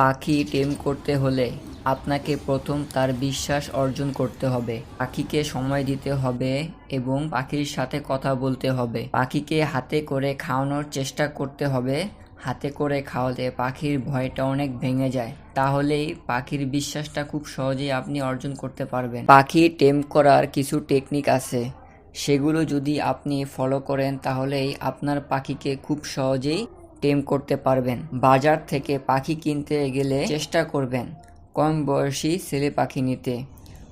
পাখি টেম করতে হলে আপনাকে প্রথম তার বিশ্বাস অর্জন করতে হবে। পাখিকে সময় দিতে হবে এবং পাখির সাথে কথা বলতে হবে। পাখিকে হাতে করে খাওয়ানোর চেষ্টা করতে হবে। হাতে করে খাওয়ালে পাখির ভয়টা অনেক ভেঙে যায়। তাহলেই পাখির বিশ্বাসটা খুব সহজেই আপনি অর্জন করতে পারবেন। পাখি টেম করার কিছু টেকনিক আছে। সেগুলো যদি আপনি ফলো করেন, তাহলেই আপনার পাখিকে খুব সহজেই টেম করতে পারবেন। বাজার থেকে পাখি কিনতে গেলে চেষ্টা করবেন কম বয়সী ছেলে পাখি নিতে।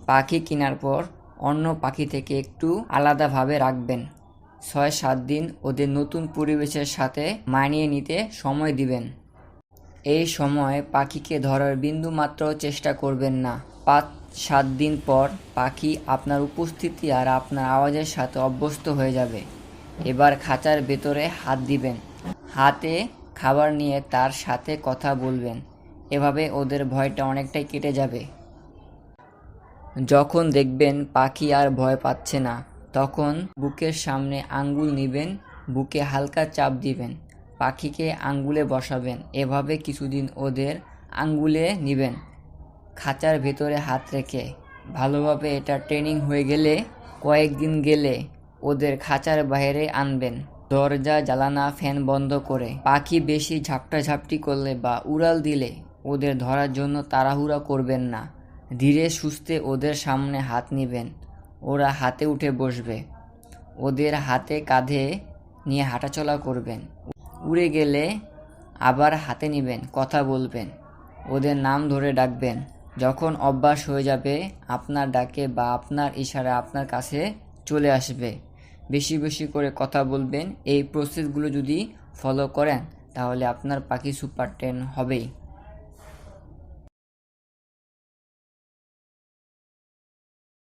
পাখি কেনার পর অন্য পাখি থেকে একটু আলাদাভাবে রাখবেন। ছয়, সাত দিন ওদের নতুন পরিবেশের সাথে মানিয়ে নিতে সময় দিবেন। এই সময় পাখিকে ধরার বিন্দুমাত্র চেষ্টা করবেন না। পাঁচ, সাত দিন পর পাখি আপনার উপস্থিতি আর আপনার আওয়াজের সাথে অভ্যস্ত হয়ে যাবে। এবার খাঁচার ভেতরে হাত দিবেন। হাতে খাবার নিয়ে তার সাথে কথা বলবেন। এভাবে ওদের ভয়টা অনেকটাই কেটে যাবে। যখন দেখবেন পাখি আর ভয় পাচ্ছে না, তখন বুকের সামনে আঙ্গুল নিবেন, বুকে হালকা চাপ দিবেন, পাখিকে আঙ্গুলে বসাবেন। এভাবে কিছুদিন ওদের আঙ্গুলে নিবেন, খাঁচার ভেতরে হাত রেখে। ভালোভাবে এটা ট্রেনিং হয়ে গেলে কয়েকদিন গেলে ওদের খাঁচার বাইরে আনবেন। দরজা জ্বালানা ফ্যান বন্ধ করে পাখি বেশি ঝাপটাঝাপটি করলে বা উড়াল দিলে ওদের ধরার জন্য তাড়াহুড়া করবেন না। ধীরে সুস্থে ওদের সামনে হাত নেবেন। ওরা হাতে উঠে বসবে। ওদের হাতে কাঁধে নিয়ে হাঁটাচলা করবেন। উড়ে গেলে আবার হাতে নেবেন, কথা বলবেন। ওদের নাম ধরে ডাকবেন। যখন অভ্যাস হয়ে যাবে, আপনার ডাকে বা আপনার ইশারা আপনার কাছে চলে আসবে। বেশি বেশি করে কথা বলবেন। এই প্রসেসগুলো যদি ফলো করেন, তাহলে আপনার পাখি সুপার টেন হবেই।